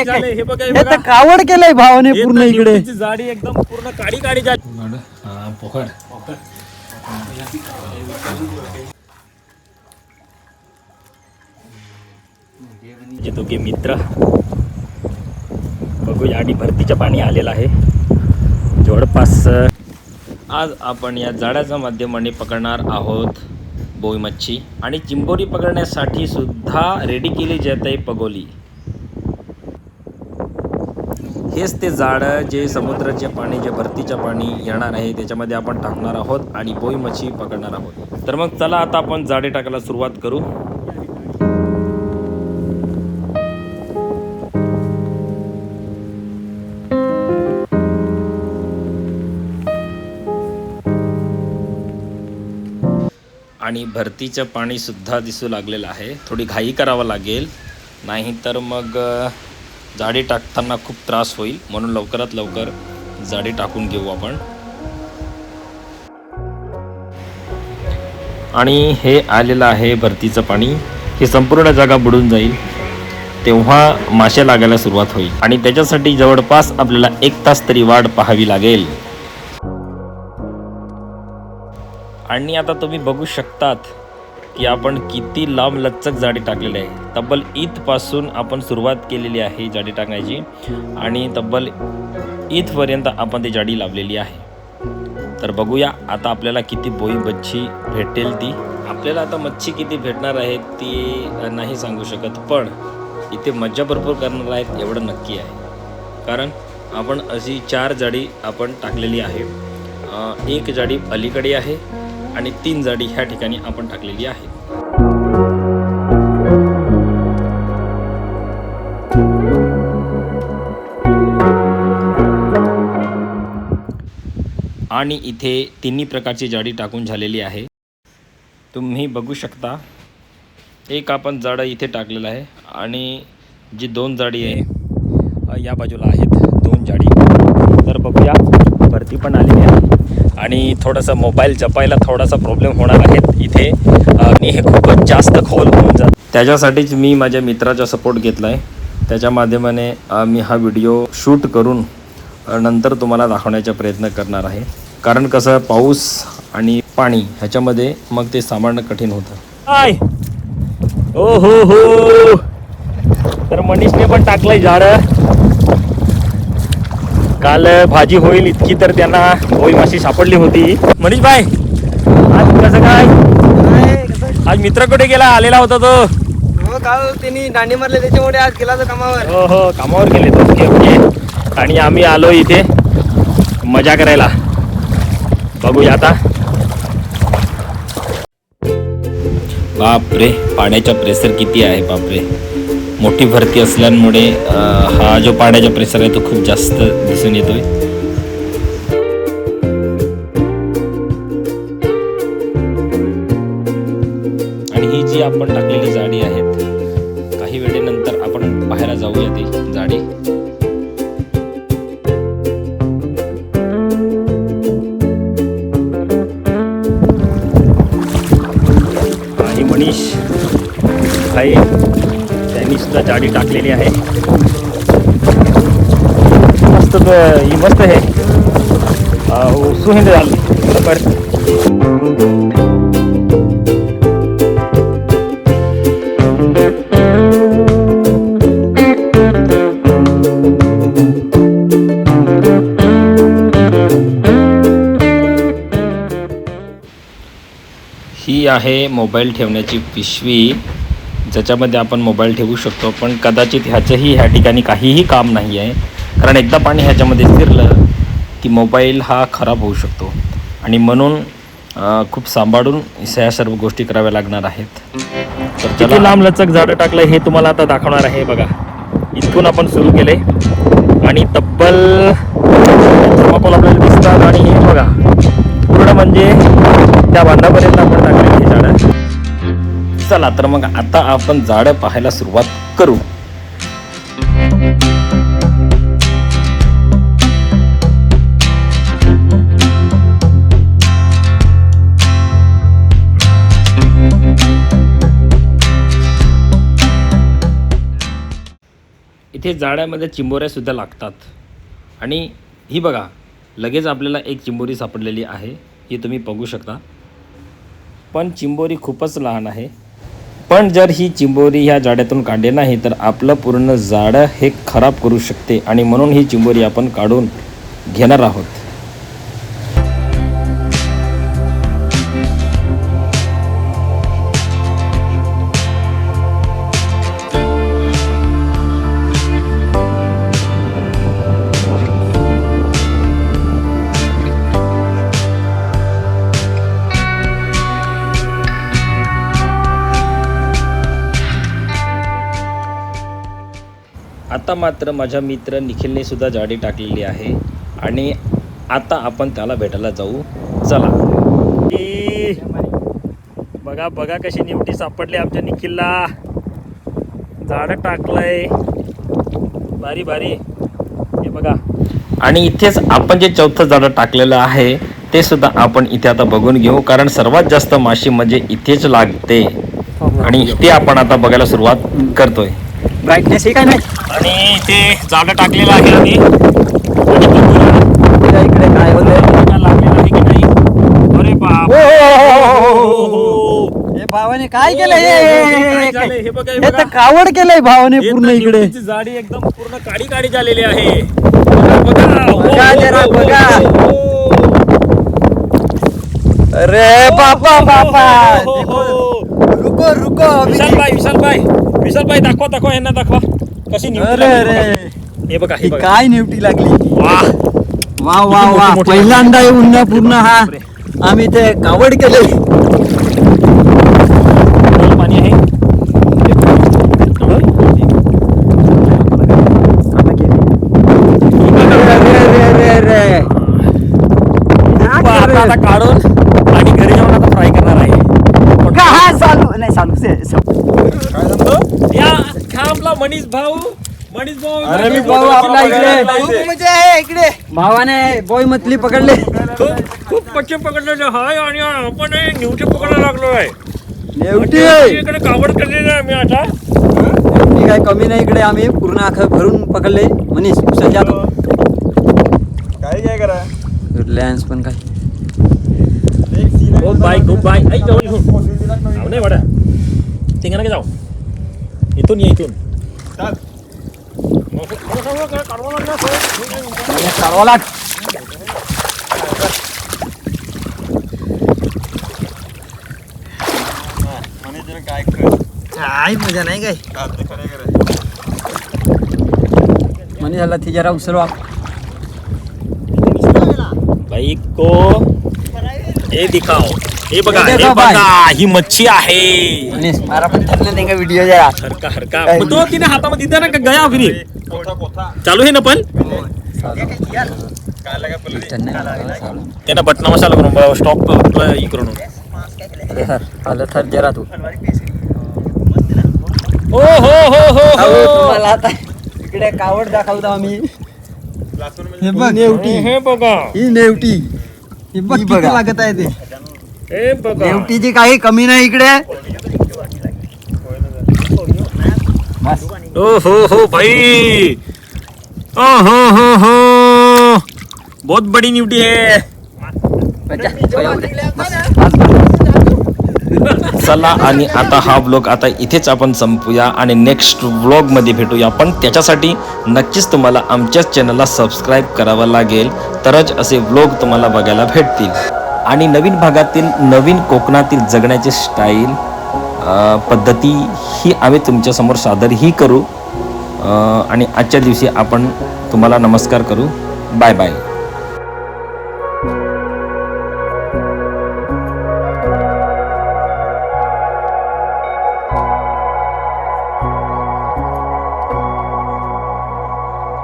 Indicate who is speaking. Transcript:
Speaker 1: हे काय-
Speaker 2: झालंय, हे बघा, हे
Speaker 1: हे
Speaker 2: बघा.
Speaker 1: तर कावड केलंय भावाने
Speaker 2: हे
Speaker 1: पूर्ण
Speaker 2: तर
Speaker 1: इकडे.
Speaker 2: जाडी एकदम पूर्ण जे दोघे मित्र. बघूया आणि भरतीच्या पाणी आलेलं आहे. जवळपास अ, आज आपण या जाळ्याच्या माध्यमाने पकडणार आहोत बोई मच्छी आणि चिंबोरी पकडण्यासाठी सुद्धा रेडी केली जात आहे पगोली. हेच ते जाड जे समुद्राचे पाणी जे भरतीचे पाणी येणार आहे त्याच्यामध्ये आपण टाकणार आहोत आणि बोई मच्छी पकडणार आहोत. तर मग चला आता आपण जाडे टाकायला सुरुवात करू. आणि भरतीचं पाणी सुद्धा दिसू लागलेलं आहे. थोडी घाई करावं लागेल. नाही तर मग जाडी टाकताना खूप त्रास होईल म्हणून लवकरात लवकर जाडी टाकून घेऊ आपण. आणि हे आलेलं आहे भरतीचं पाणी. हे संपूर्ण जागा बुडून जाईल. तेव्हा मासे लागायला सुरुवात होईल. आणि त्याच्यासाठी जवळपास आपल्याला एक तास तरी वाट पाहावी लागेल. आणि आता तुम्ही बघू शकतात की आपण किती लांब लचक जाडी टाकलेली आहे. तब्बल ईदपासून आपण सुरुवात केलेली आहे जाडी टाकण्याची आणि तब्बल ईदपर्यंत आपण ती जाडी लावलेली आहे. तर बघूया आता आपल्याला किती बोई मच्छी भेटेल ती. आपल्याला आता मच्छी किती भेटणार आहे ती नाही सांगू शकत पण इथे मज्जा भरपूर करणार आहेत एवढं नक्की आहे. कारण आपण अशी चार जाडी आपण टाकलेली आहे. एक जाडी अलीकडे आहे आणि तीन जाडी ह्या ठिकाणी आपण टाकलेली आहे. आणि इथे तिन्ही प्रकारची जाडी टाकून झालेली आहे. तुम्ही बघू शकता एक आपण जाडं इथे टाकलेलं आहे आणि जी दोन जाडी आहे या बाजूला आहेत दोन जाडी. तर बघूया भरती पण आलेली आहे. आणि थोडासा मोबाईल जपायला थोडासा प्रॉब्लेम होणार आहे इथे आणि हे खूपच जास्त खोल होऊन जात. त्याच्यासाठीच मी माझ्या मित्राचा सपोर्ट घेतला आहे त्याच्या माध्यमाने मी हा व्हिडिओ शूट करून नंतर तुम्हाला दाखवण्याचा प्रयत्न करणार आहे. कारण कसं पाऊस आणि पाणी ह्याच्यामध्ये मग ते सांभाळणं कठीण होतं. आय! ओ हो हो! तर मनीषने पण टाकलंय झाडं. काल भाजी होईल इतकी तर त्यांना होई माशी सापडली होती. मनीष भाई आज कसं काय? आज मित्र कुठे गेला? आलेला होता तो.
Speaker 1: हो काल त्यांनी दांडी मारले त्याच्यामुळे आज गेला तो कामावर.
Speaker 2: हो हो कामावर गेले तो. Okay okay. आणि आम्ही आलो इथे मजा करायला. बघूया आता. बापरे पाण्याचा प्रेशर किती आहे बापरे. मोठी भरती असल्यामुळे हा जो पाण्याचा प्रेशर आहे तो खूप जास्त दिसून येतोय. आणि ही जी आपण टाकलेली जाडी आहेत काही वेळेनंतर आपण बाहेर जाऊया ती जाडी. आणि मनीष आहे सुद्धा जाडी टाकलेली आहे. मस्त ही मस्त आहे. सुहिंद झाली बरोबर ही आहे मोबाईल ठेवण्याची पिशवी. ज्याच्यामध्ये आपण मोबाईल ठेवू शकतो. पण कदाचित ह्याचंही ह्या ठिकाणी काहीही काम नाही आहे. कारण एकदा पाणी ह्याच्यामध्ये शिरलं की मोबाईल हा खराब होऊ शकतो. आणि म्हणून खूप सांभाळून ह्या सर्व गोष्टी कराव्या लागणार आहेत. तर किती लांब लचक झाडं टाकलं हे तुम्हाला आता दाखवणार आहे बघा. इथून आपण सुरू केले. आणि तब्बल आपल्याला दिसतात आणि हे बघा. पूर्ण म्हणजे त्या बांधापर्यंत आपण चला तर मग आता आपण झाडं पाहायला सुरुवात करू. इथे जाळ्यामध्ये चिंबोऱ्यासुद्धा लागतात. आणि ही बघा लगेच आपल्याला एक चिंबोरी सापडलेली आहे ही तुम्ही बघू शकता. पण चिंबोरी खूपच लहान आहे. पण जर ही चिंबोरी ह्या जाड्यातून काढली नाही तर आपलं पूर्ण जाडं हे खराब करू शकते आणि म्हणून ही चिंबोरी आपण काढून घेणार आहोत. आता मात्र माझ्या मित्र निखिलने सुद्धा जाडी टाकलेली आहे आणि आता आपण त्याला भेटायला जाऊ. चला. बघा बघा कशी निवटी सापडली आमच्या निखिलला. झाडं टाकलंय. भारी भारी. हे बघा. आणि इथेच आपण जे चौथं झाडं टाकलेलं आहे ते सुद्धा आपण इथे आता बघून घेऊ कारण सर्वात जास्त माशी म्हणजे इथेच लागते. आणि इथे आपण आता बघायला सुरुवात करतोय.
Speaker 1: ब्राईटनेस हे काय नाही
Speaker 2: आणि इथे झाडं टाकलेलं आहे आणि
Speaker 1: इकडे काय होतंय
Speaker 2: काय लागलेलं आहे की नाही अरे बाप
Speaker 1: हे भावाने काय केलं
Speaker 2: काय झालंय? हे बघा, हे
Speaker 1: हे तर
Speaker 2: बघा.
Speaker 1: कावड केलंय भावाने
Speaker 2: हे
Speaker 1: पूर्ण इकडे
Speaker 2: जाडी एकदम पूर्ण काडी काडी झालेली आहे बघा, हो,
Speaker 1: बघा
Speaker 2: हो,
Speaker 1: जरा,
Speaker 2: हो,
Speaker 1: बघा.
Speaker 2: हो, हो.
Speaker 1: अरे बापा बापा
Speaker 2: हो, हो, हो.
Speaker 1: रुको रुको
Speaker 2: विशाल भाई विशाल भाई विशाल भाई दाखवा दाखवा यांना दाखवा. कशी निवडी
Speaker 1: अरे
Speaker 2: लागली
Speaker 1: अरे.
Speaker 2: बघा. हे बघा हे
Speaker 1: ही
Speaker 2: बघा.
Speaker 1: काय निवटी लागली?
Speaker 2: वाह
Speaker 1: वा वा वा.
Speaker 2: मोठी
Speaker 1: पहिल्यांदा येऊन ना पूर्ण हा. आम्ही ते कावड केले.
Speaker 2: डोळं पाणी आहे. आता आता काढून आणि घरी जाऊन आता फ्राय करणार आहे. या हा आपला मनीष भाऊ मनीष भाऊ
Speaker 3: अरे मी
Speaker 1: भाऊ आपला इकडे. म्हणजे आहे इकडे. भावाने बोय मछली पकडले.
Speaker 2: खूप खूप पक्के पकडलेले आहे आणि आपण हे निवटे पकडायला लागलो आहे
Speaker 1: नेवटी
Speaker 2: आणि इकडे कावड करलेलं आहे मी आता.
Speaker 1: नेवटी काय कमी नाही इकडे आम्ही. पूर्ण आखं भरून पकडले. मनीष संजा तो
Speaker 3: काय काय करा?
Speaker 1: लॅन्स पण काय.
Speaker 2: खूप बाय खूप बाय आई जाऊन घेऊन जाऊ नाही वाडा तिंगा जाऊ. इथून ये इथून.
Speaker 1: चालवा लाग
Speaker 3: काय कर
Speaker 1: काय मजा नाही काय? मनी झाला ती जरा उचलवा
Speaker 2: भाई को? हे दिखाओ. हे बघा
Speaker 1: हे
Speaker 2: हे. बघा ही मच्छी आहे.
Speaker 1: व्हिडिओ जरा?
Speaker 2: हरका हरका. मग तो तिने हातामध्ये दिला ना का गया फिरी? चालू आहे ना पण? त्यानं बटना मसाला करून स्टॉप ही करून.
Speaker 1: अरे सर आलं थर जरा तू.
Speaker 2: हो हो हो हो.
Speaker 1: तुम्हाला आता इकडे कावड दाखवतो आम्ही. हे बघ. नेवटी.
Speaker 2: हे बघा.
Speaker 1: ही नेवटी. ही बघ किती लागत आहे ते.
Speaker 2: हे
Speaker 1: नेवटीची काही कमी नाही इकडे.
Speaker 2: ओ हो हो भाई. ओ हो हो हो. बहुत बड़ी न्यूटी है. चला आणि आता हा व्लॉग आता इथेच आपण संपूया आणि नेक्स्ट व्लॉगमध्ये भेटूया. पण त्याच्यासाठी नक्कीच तुम्हाला आमच्याच चॅनलला सबस्क्राईब करावं लागेल. तरच असे व्लॉग तुम्हाला बघायला भेटतील. आणि नवीन भागातील नवीन कोकणातील जगण्याची स्टाईल पद्धती ही आम्ही तुमच्यासमोर सादरही करू. आणि आजच्या दिवशी आपण तुम्हाला नमस्कार करू. Bye bye